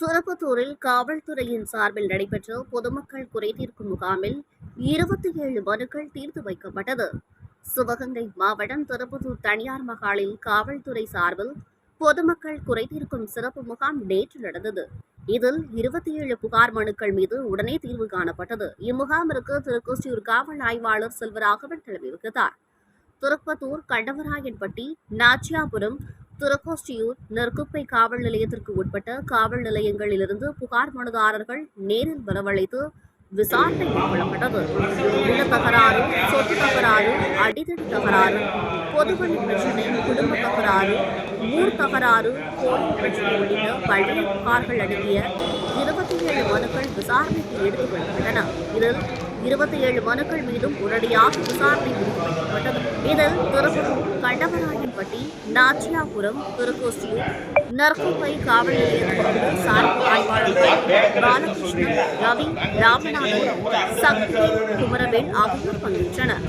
திருப்பத்தூரில் காவல்துறையின் சார்பில் நடைபெற்ற பொதுமக்கள் குறைதீர்க்கும் முகாமில் இருபத்தி ஏழு மனுக்கள் தீர்த்து வைக்கப்பட்டது. சிவகங்கை மாவட்டம் திருப்பத்தூர் தனியார் மகாலில் காவல்துறை சார்பில் பொதுமக்கள் குறைதீர்க்கும் சிறப்பு முகாம் நேற்று நடந்தது. இதில் இருபத்தி ஏழு புகார் மனுக்கள் மீது உடனே தீர்வு காணப்பட்டது. இம்முகாமிற்கு திருக்கோசியூர் காவல் ஆய்வாளர் செல்வராகவன் தலைமை வகித்தார். திருப்பத்தூர் கண்டவராயன்பட்டி நாச்சியாபுரம் திருக்கோஷ்டியூர் நெற்குப்பை காவல் நிலையத்திற்கு உட்பட்ட காவல் நிலையங்களிலிருந்து புகார் மனுதாரர்கள் நேரில் வரவழைத்து விசாரணை மேற்கொள்ளப்பட்டது. நில தகராறு சொத்து தகராறு அடிதடி தகராறு பொதுவழி பிரச்சினை குடும்ப தகராறு ஊர் தகராறு கோயில் பிரச்சினை உள்ளிட்ட பல்வேறு புகார்கள் அடங்கிய இருபத்தி ஏழு மனுக்கள் விசாரணைக்கு எடுத்துக் கொள்ளப்பட்டன இதில் இருபத்தி ஏழு மனுக்கள் மீதும் உடனடியாக விசாரணை முடிக்கப்பட்டது. கண்டவராயன்பட்டி நாச்சியாபுரம் திருக்கோசியூர் நற்குப்பை காவல் நிலையத்திலிருந்து சார்பு ஆய்வாளர்கள் பாலகிருஷ்ணன் ரவி ராமநாதன் சக்தி குமரவேல் ஆகியோர் பங்கேற்றனர்.